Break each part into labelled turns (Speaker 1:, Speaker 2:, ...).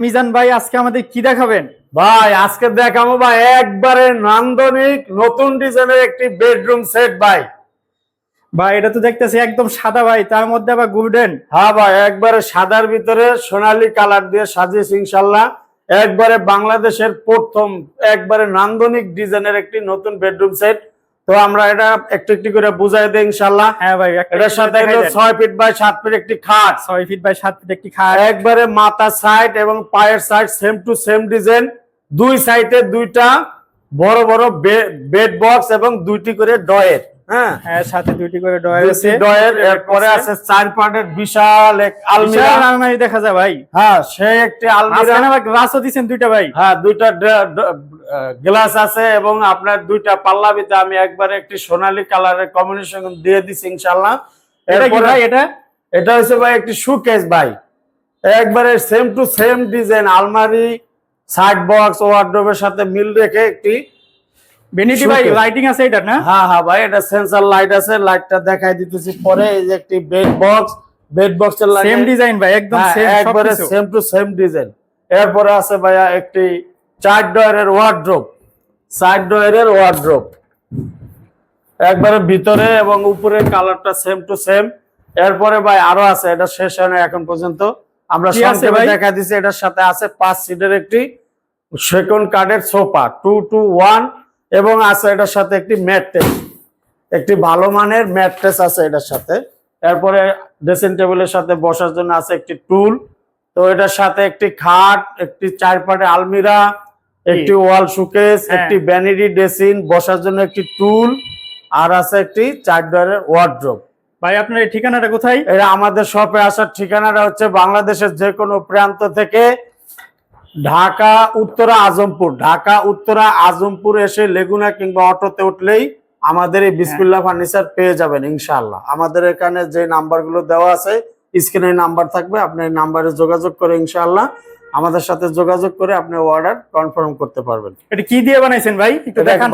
Speaker 1: মিজান ভাই আজকে আমাদের কি দেখাবেন?
Speaker 2: ভাই আজকে দেখাবো ভাই একবারে নান্দনিক নতুন ডিজাইনের একটি বেডরুম সেট ভাই।
Speaker 1: ভাই এটা তো দেখতেছি একদম সাদা ভাই তার মধ্যে আবার গোল্ডেন।
Speaker 2: হ্যাঁ ভাই একবারে সাদার ভিতরে সোনালী কালার দিয়ে সাজিয়েছি ইনশাল্লাহ একবারে বাংলাদেশের প্রথম একবারে নান্দনিক ডিজাইনের একটি নতুন বেডরুম সেট তো আমরা এটা একটু একটু করে বুঝাই দিই ইনশাল্লাহ
Speaker 1: হ্যাঁ ভাই
Speaker 2: এটার সাথে ছয় ফিট বাই সাত ফিট একটি খাট।
Speaker 1: ছয় ফিট বাই সাত ফিট একটি খাট।
Speaker 2: একবারে মাথা সাইড এবং পায়ের side same to same design দুই সাইডে দুইটা বড় বড় বেড বক্স এবং দুইটি করে ডয়ের হ্যাঁ?
Speaker 1: হ্যাঁ সাথে দুইটি করে ডয়ার আছে।
Speaker 2: ডয়ের এরপরে আছে চার পার্টের বিশাল এক আলমিরা।
Speaker 1: আলমারি দেখা যায় ভাই।
Speaker 2: হ্যাঁ একটি আলমিরা।
Speaker 1: মাঝখানে আবার গ্লাসও দিছেন দুইটা ভাই।
Speaker 2: হ্যাঁ দুইটা গ্লাস আছে এবং আপনার দুইটা আমি একবারে একটি সোনালী কালারের কম্বিনেশন দিয়ে দিছি ইনশাল্লাহ
Speaker 1: এটা
Speaker 2: এরপরে
Speaker 1: ভাই এটা?
Speaker 2: এটা হচ্ছে ভাই একটি সুকেস ভাই। একবারে সেম টু সেম ডিজাইন আলমারি সাইড বক্স ওয়ার্ড্রোবের সাথে মিল রেখে একটি
Speaker 1: ভ্যানিটি ভাই। লাইটিং আছে এটা না?
Speaker 2: হ্যাঁ হ্যাঁ ভাই এটা সেন্সর লাইট আছে লাইটটা দেখাই দিতেছি পরে এই যে একটি বেড বক্স বেড বক্সের লাইট
Speaker 1: সেম ডিজাইন ভাই একদম সেম
Speaker 2: হ্যাঁ, একবারে সেম টু সেম ডিজাইন এরপরে আছে ভাইয়া একটি চার ডয়ারের সাইড ডয়ারের একবারে ভিতরে এবং উপরের কালারটা সেম টু সেম এরপরে ভাই আরও আছে এটা শেষ হয় না এখন পর্যন্ত। আমরা সংক্ষেপে দেখা দিচ্ছি এটার সাথে আছে পাঁচ সিটের একটি সেকেন্ড কার্ডের সোফা টু টু ওয়ান এবং আছে এটার সাথে একটি ম্যাট্রেস একটি ভালো মানের ম্যাট্রেস আছে এটার সাথে। এরপরে ড্রেসিং টেবিলের সাথে বসার জন্য আছে একটি টুল। তো এটার সাথে একটি খাট একটি চার পাটে আলমিরা একটি ওয়াল সুকেস
Speaker 1: হ্যাঁ।
Speaker 2: একটি ভ্যানিটি ড্রেসিং বসার জন্য একটি টুল আর আছে একটি চার ডয়ারের ওয়ার্ড্রোব।
Speaker 1: ভাই আপনার এই ঠিকানাটা কোথায়?
Speaker 2: এটা আমাদের শপে আসার ঠিকানাটা হচ্ছে বাংলাদেশের যে কোনো প্রান্ত থেকে ঢাকা উত্তরা আজমপুর। ঢাকা উত্তরা আজমপুর এসে লেগুনা কিংবা অটোতে উঠলেই আমাদের এই বিসমিল্লা ফার্নিচার পেয়ে যাবেন ইনশাল্লাহ আমাদের এখানে যে নাম্বারগুলো দেওয়া আছে স্ক্রিনে নাম্বার থাকবে আপনি এই নাম্বারে যোগাযোগ করে ইনশাআল্লাহ আমাদের সাথে যোগাযোগ করে আপনি অর্ডার কনফার্ম করতে পারবেন।
Speaker 1: এটা কি দিয়ে বানাইছেন ভাই।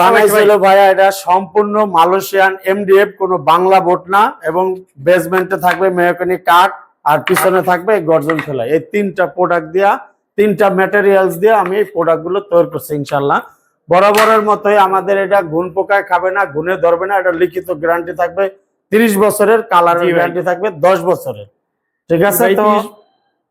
Speaker 2: বানাইছিল ভাইয়া এটা সম্পূর্ণ মালয়েশিয়ান এমডিএফ কোনো বাংলা বোট না এবং বেসমেন্টে থাকবে মেহকানি কাঠ আর পিছনে থাকবে গর্জন ফেলা এই তিনটা প্রোডাক্ট দিয়া তিনটা ম্যাটেরিয়ালস দিয়ে আমি এই প্রোডাক্টগুলো তৈরি করছি ইনশাল্লাহ বরাবরের মতোই আমাদের এটা ঘুণ পোকায় খাবে না ঘুনে ধরবে না এটা লিখিত গ্যারান্টি থাকবে তিরিশ বছরের
Speaker 1: ভাই।
Speaker 2: গ্যারান্টি থাকবে দশ বছরের। ঠিক আছে তো?
Speaker 1: 30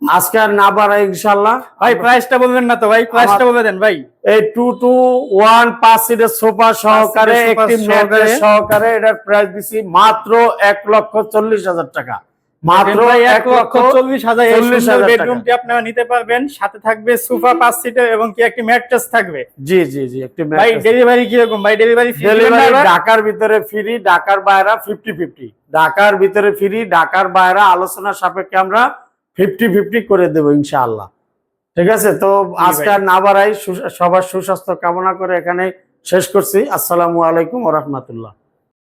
Speaker 2: আজকে আর না বাড়াই ইনশাল্লাহ
Speaker 1: ভাই প্রাইসটা বলবেন না তো ভাই প্রাইসটা বলে দেন ভাই।
Speaker 2: এই টু টু ওয়ান পাঁচ সিটের সোফা সহকারে একটি
Speaker 1: সহকারে।
Speaker 2: সহকারে এটার প্রাইস দিছি মাত্র এক লক্ষ চল্লিশ হাজার টাকা। মাত্র
Speaker 1: এক
Speaker 2: এক
Speaker 1: লক্ষ চল্লিশ হাজার এই
Speaker 2: 40,000
Speaker 1: বেডরুমটি আপনারা নিতে পারবেন। সাথে থাকবে সোফা পাঁচ সিটের এবং কি একটি ম্যাট্রেস থাকবে।
Speaker 2: জি জি জি একটি
Speaker 1: ভাই ডেলিভারি কীরকম? ভাই ডেলিভারি
Speaker 2: ডেলিভারি ঢাকার ভিতরে ফ্রি ঢাকার বাইরা ফিফটি ফিফটি ঢাকার ভিতরে ফ্রি ঢাকার বাইরা আলোচনা সাপেক্ষে আমরা ফিফটি ফিফটি করে দেবো ইনশাআল্লাহ। ঠিক আছে? তো আজকে আর না বাড়াই সবার সুস্বাস্থ্য কামনা করে এখানে শেষ করছি। আসসালামু আলাইকুম ওরহমতুল্লাহ